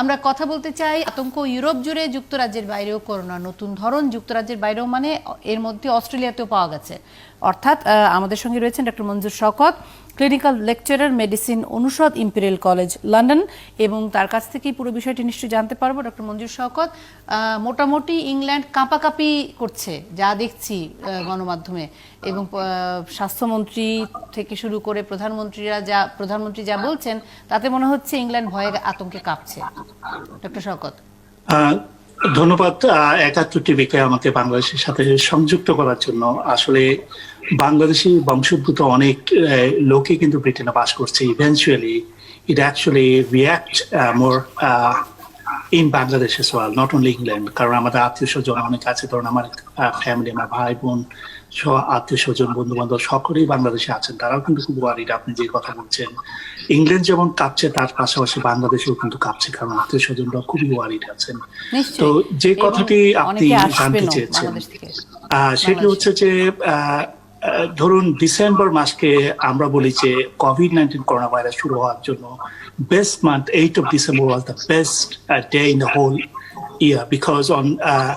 আমরা কথা বলতে চাই আতঙ্ক ইউরোপ জুড়ে যুক্তরাজ্যের বাইরেও করোনা। নতুন ধরন যুক্তরাজ্যের বাইরেও মানে এর মধ্যে অস্ট্রেলিয়াতেও পাওয়া গেছে। অর্থাৎ আমাদের সঙ্গে রয়েছেন doctor Manzur Shawkat, clinical lecturer medicine অনুষদ, ইম্পেরিয়াল কলেজ, লন্ডন। এবং তার কাছ থেকেই পুরো বিষয়টি নিশ্চয়ই জানতে পারব। ডক্টর মঞ্জুর শকত মোটামুটি ইংল্যান্ড কাঁপাকাঁপি করছে, যা দেখছি গণমাধ্যমে। এবং স্বাস্থ্যমন্ত্রী থেকে শুরু করে প্রধানমন্ত্রীরা যা, প্রধানমন্ত্রী যা বলছেন, তাতে মনে হচ্ছে ইংল্যান্ড ভয়ে আতঙ্কে কাঁপছে। ডক্টর শকত। ধন্যবাদ। একাত্তর টিভিকে আমাকে বাংলাদেশের সাথে সংযুক্ত করার জন্য। আসলে বাংলাদেশি বংশোদ্ভূত অনেক লোকই কিন্তু ব্রিটেনে বাস করছে। Eventually it actually react more in Bangladesh as well not only England কারণ আমাদের আত্মীয় স্বজন অনেক আছে। ধরুন আমার ফ্যামিলি আমার ভাই বোন সহ আত্মীয় স্বজন বন্ধু বান্ধব সকলেই বাংলাদেশে আছেন। তারাও কিন্তু খুব ওয়ারিড আপনি যে কথা বলছেন। ইংল্যান্ড যেমন কাঁপছে তার পাশাপাশি বাংলাদেশেও কিন্তু কাঁপছে কারণ আত্মীয় স্বজনরা খুবই ওয়ারিড আছেন। তো যে কথাটি আপনি জানতে চেয়েছেন আহ, সেটি হচ্ছে যে ধরুন ডিসেম্বর মাসকে আমরা বলি যে কোভিড নাইন্টিন করোনা ভাইরাস শুরু হওয়ার জন্য best month eight of December was the best day in the whole year because on uh,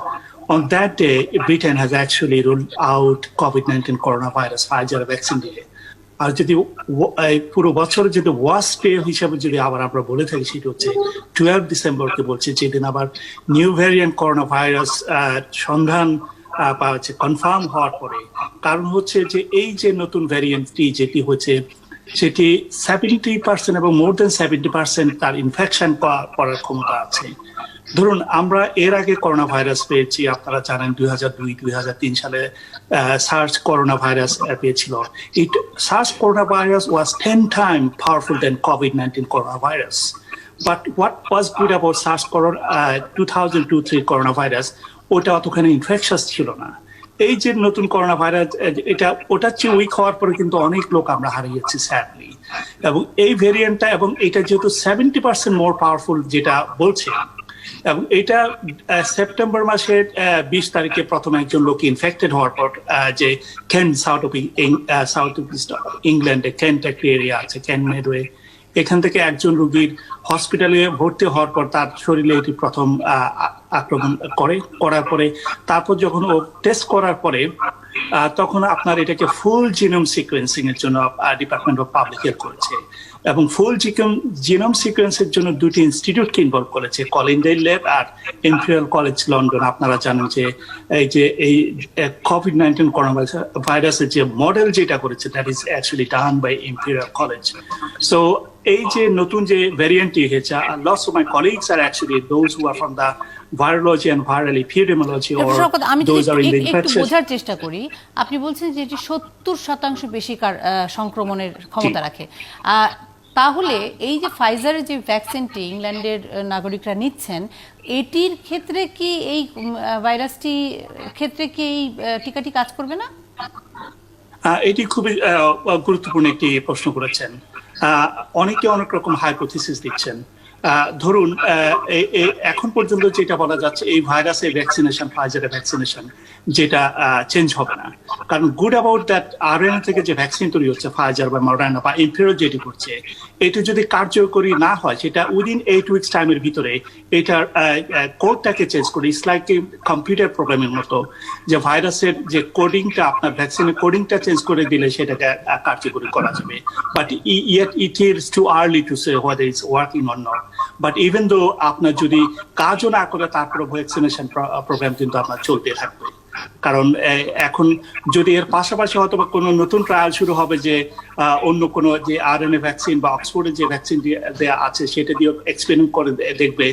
on that day Britain has actually ruled out COVID-19 coronavirus Pfizer vaccine দিয়ে আর যদি পুরো বছরের যদি worst day হিসাবে যদি আবার আমরা বলে থাকি সেটা হচ্ছে টুয়েলভ ডিসেম্বরকে বলছি যেদিন আবার নিউ ভ্যারিয়েন্ট করোনা ভাইরাস সন্ধান কনফার্ম হওয়ার পরে, কারণ হচ্ছে যে এই যে নতুন ভ্যারিয়েন্টটি যেটি হচ্ছে, সেটি সেভেন্টি পার্সেন্ট এবং মোর দেন সেভেন্টি পার্সেন্ট তার ইনফেকশন করার ক্ষমতা আছে। ধরুন, আমরা এর আগে করোনা ভাইরাস পেয়েছি, আপনারা জানেন দুই হাজার দুই দুই হাজার তিন সালে করোনা ভাইরাস পেয়েছিল। It SARS corona virus was ten time powerful than COVID nineteen corona virus but what was good about SARS corona two thousand ওটা অতখানি ইনফেকশাস ছিল না। এই যে নতুন করোনা ভাইরাস এটা, ওটার চেয়ে উইক হওয়ার পরে কিন্তু অনেক লোক আমরা হারিয়েছি স্যাডলি এবং এই ভেরিয়েন্টটা এবং এটা যেহেতু সেভেন্টি পার্সেন্ট মোর পাওয়ারফুল যেটা বলছে, এবং এটা সেপ্টেম্বর মাসের বিশ তারিখে প্রথম একজন লোক ইনফেক্টেড হওয়ার পর যে কেন সাউথ অফ সাউথ ইংল্যান্ডে কেন্ট একটা এরিয়া আছে কেন মেডওয়ে এখান থেকে একজন রোগীর হসপিটালে ভর্তি হওয়ার পর তার শরীরে এটি প্রথম আক্রমণ করে, করার পরে তারপর যখন ও টেস্ট করার পরে তখন আপনার এটাকে ফুল জিনোম সিকোয়েন্সিং এর জন্য ডিপার্টমেন্ট অফ পাবলিক হেলথ করেছে। এবং ফুল জিকম জিনোম সিকোয়েন্সের জন্য দুটি ইনস্টিটিউটকে ইনভলভ করেছে কলিন্ডেল ল্যাব আর ইম্পেরিয়াল কলেজ লন্ডন আপনারা জানেন যে এই যে, এই কোভিড নাইন্টিন করোনা ভাইরাসের যে মডেল যেটা করেছে that is actually done by Imperial College so এই যে নতুন যে ভ্যারিয়েন্টটি হয়েছে lots of my colleagues are actually those who are from the virology and viral those are in the এক- একটু বোঝার চেষ্টা করি আপনি বলছেন যে এটি সত্তর শতাংশ বেশি কার- সংক্রমণের ক্ষমতা রাখে। তাহলে এই যে ফাইজারের যে ভ্যাকসিনটি ইংল্যান্ডের নাগরিকরা নিচ্ছেন এটির ক্ষেত্রে কি এই ভাইরাসটি ক্ষেত্রে কি এই টিকাটি কাজ করবে না? এটি খুবই গুরুত্বপূর্ণ একটি প্রশ্ন করেছেন। অনেকে অনেক রকম হাইপোথিসিস দিচ্ছেন। ধরুন এখন পর্যন্ত যেটা বলা যাচ্ছে, এই ভাইরাসের ভ্যাকসিনেশন ফাইজারের ভ্যাকসিনেশন যেটা চেঞ্জ হবে না। কারণ গুড অ্যাবাউট দ্যাট আরএনএ থেকে যে ভ্যাকসিন তৈরি হচ্ছে ফাইজার বা মডার্না বা ইম্পেরো যেটি করছে, এটি যদি কার্যকরী না হয়, সেটা উইদিন এইট উইকস টাইমের ভিতরে এটার কোডটাকে চেঞ্জ করে ইটস লাইক কম্পিউটার প্রোগ্রামের মতো, যে ভাইরাসের যে কোডিংটা আপনার ভ্যাকসিনের কোডিংটা চেঞ্জ করে দিলে সেটাকে কার্যকরী করা যাবে। But yet it is too early to say what is working on not but even though আপনার যদি কাজও না করে, তারপরে ভ্যাকসিনেশন প্রোগ্রাম কিন্তু আপনার চলতে থাকবে। কারণ এখন যদি এর পাশাপাশি হয়তো বা কোনো নতুন ট্রায়াল শুরু হবে যে অন্য কোনো যে আরএনএ ভ্যাকসিন বা অক্সফোর্ডের যে ভ্যাকসিন দেওয়া আছে, সেটা দিয়ে এক্সপেরিমেন্ট করে দেখবে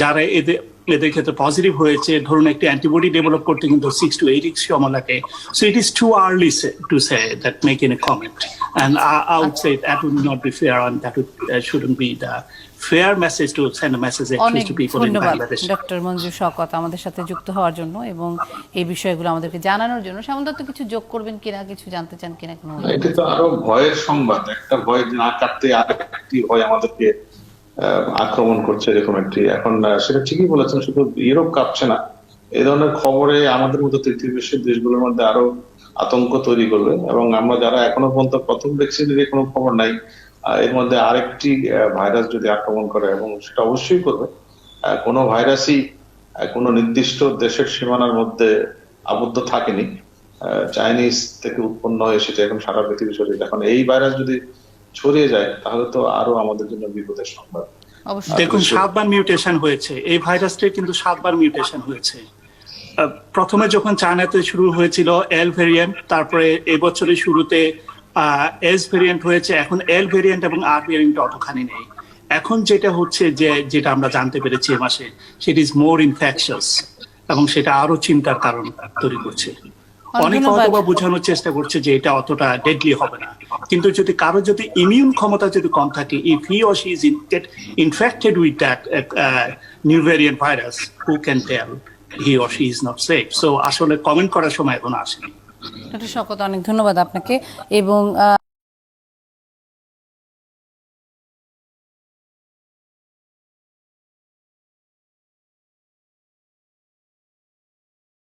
যারা এদের এদের ক্ষেত্রে পজিটিভ হয়েছে, ধরুন একটি অ্যান্টিবডি ডেভেলপ করতে কিন্তু সিক্স টু এইট উইক্স সময় লাগে। So it is too early to say that make in a comment and I would say that would not be fair and that would shouldn't be the fair message to send a message অনেক to people in ধন্যবাদ Bangladesh doctor মঞ্জুর শওকত আমাদের সাথে যুক্ত হওয়ার জন্য এবং এই বিষয়গুলো আমাদেরকে জানানোর জন্য। শ্যামল দত্ত কিছু যোগ করবেন কিনা কিছু জানতে চান কিনা কোনো এটা তো আরও ভয়ের সংবাদ। একটা ভয় না কাটতে আরেকটি ভয় আমাদেরকে আহ, আক্রমণ করছে এরকম একটি। এখন সেটা ঠিকই বলেছেন শুধু ইউরোপ কাঁপছে না। এই ধরনের খবরে আমাদের মতো তৃতীয় বিশ্বের দেশগুলোর মধ্যে আরও আতঙ্ক তৈরি করবে। এবং আমরা যারা এখনও পর্যন্ত প্রথম ভ্যাকসিনের কোনো খবর নাই এর মধ্যে আরেকটি ভাইরাস যদি আক্রমণ করে এবং সেটা অবশ্যই করবে কোনো ভাইরাসই কোনো নির্দিষ্ট দেশের সীমানার মধ্যে আবদ্ধ থাকেনি চাইনিজ থেকে উৎপন্ন হয়ে সেটা এখন সারা পৃথিবী ছড়িয়ে এখন এই ভাইরাস যদি ছড়িয়ে যায় তাহলে তো আরও আমাদের জন্য বিপদের সংবাদ। দেখুন সাতবার মিউটেশন হয়েছে। এই ভাইরাসটির কিন্তু সাতবার মিউটেশন হয়েছে। আহ, প্রথমে যখন চায়নাতে শুরু হয়েছিল এল ভেরিয়েন্ট তারপরে এবছরের শুরুতে এস ভেরিয়েন্ট হয়েছে এখন এল ভেরিয়েন্ট এবং আর ভেরিয়েন্ট অতখানি নেই। এখন যেটা হচ্ছে যে যেটা আমরা জানতে পেরেছি এ মাসে সেটা ইজ মোর ইনফেকশাস এবং সেটা আরও চিন্তার কারণ তৈরি করছে। অনেকে ধন্যবাদ। হয়তো বা বোঝানোর চেষ্টা করছে যে এটা অতটা ডেডলি হবে না। কিন্তু যদি কারও যদি ইমিউন ক্ষমতা যদি কম থাকে if he or she is infected with that new variant virus who can tell he or she is not safe so আসলে কমেন্ট করার সময় এখন আসেনি। ডক্টর শকত অনেক ধন্যবাদ আপনাকে এবং